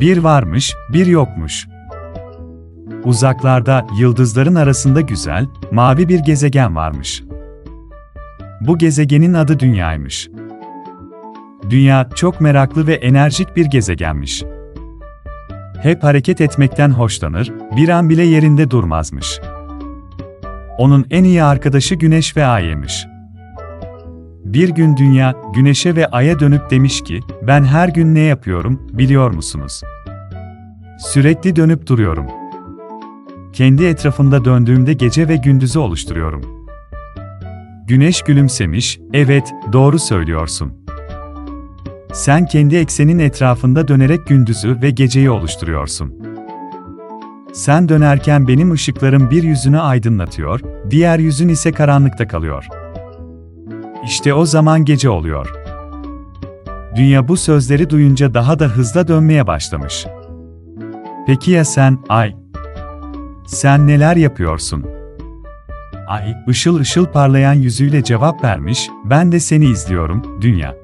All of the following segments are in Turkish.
Bir varmış, bir yokmuş. Uzaklarda, yıldızların arasında güzel, mavi bir gezegen varmış. Bu gezegenin adı Dünya'ymış. Dünya çok meraklı ve enerjik bir gezegenmiş. Hep hareket etmekten hoşlanır, bir an bile yerinde durmazmış. Onun en iyi arkadaşı Güneş ve Ay'ymış. Bir gün Dünya, Güneş'e ve Ay'a dönüp demiş ki, ben her gün ne yapıyorum, biliyor musunuz? Sürekli dönüp duruyorum. Kendi etrafında döndüğümde gece ve gündüzü oluşturuyorum. Güneş gülümsemiş, evet, doğru söylüyorsun. Sen kendi eksenin etrafında dönerek gündüzü ve geceyi oluşturuyorsun. Sen dönerken benim ışıklarım bir yüzünü aydınlatıyor, diğer yüzün ise karanlıkta kalıyor. İşte o zaman gece oluyor. Dünya bu sözleri duyunca daha da hızla dönmeye başlamış. Peki ya sen, Ay? Sen neler yapıyorsun? Ay, ışıl ışıl parlayan yüzüyle cevap vermiş, ben de seni izliyorum, dünya.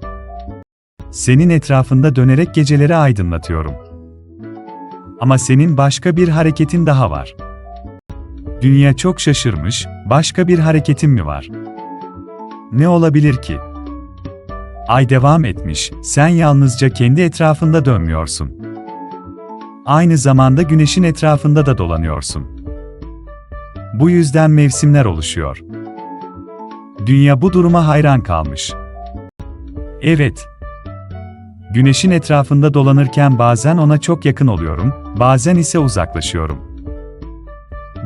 Senin etrafında dönerek geceleri aydınlatıyorum. Ama senin başka bir hareketin daha var. Dünya çok şaşırmış, başka bir hareketin mi var? Ne olabilir ki? Ay devam etmiş, sen yalnızca kendi etrafında dönmüyorsun. Aynı zamanda güneşin etrafında da dolanıyorsun. Bu yüzden mevsimler oluşuyor. Dünya bu duruma hayran kalmış. Evet. Güneşin etrafında dolanırken bazen ona çok yakın oluyorum, bazen ise uzaklaşıyorum.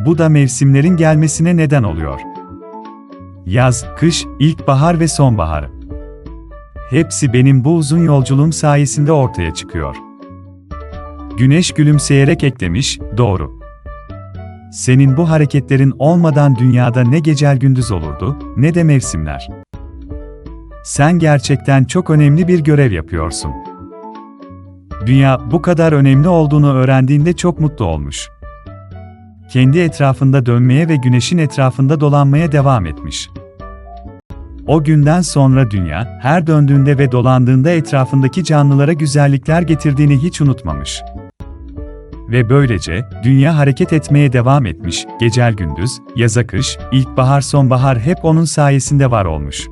Bu da mevsimlerin gelmesine neden oluyor. Yaz, kış, ilkbahar ve sonbahar. Hepsi benim bu uzun yolculuğum sayesinde ortaya çıkıyor. Güneş gülümseyerek eklemiş, doğru. Senin bu hareketlerin olmadan dünyada ne gecel gündüz olurdu, ne de mevsimler. Sen gerçekten çok önemli bir görev yapıyorsun. Dünya bu kadar önemli olduğunu öğrendiğinde çok mutlu olmuş. Kendi etrafında dönmeye ve güneşin etrafında dolanmaya devam etmiş. O günden sonra dünya, her döndüğünde ve dolandığında etrafındaki canlılara güzellikler getirdiğini hiç unutmamış. Ve böylece, dünya hareket etmeye devam etmiş, gecel gündüz, yaza kış, ilkbahar sonbahar hep onun sayesinde var olmuş.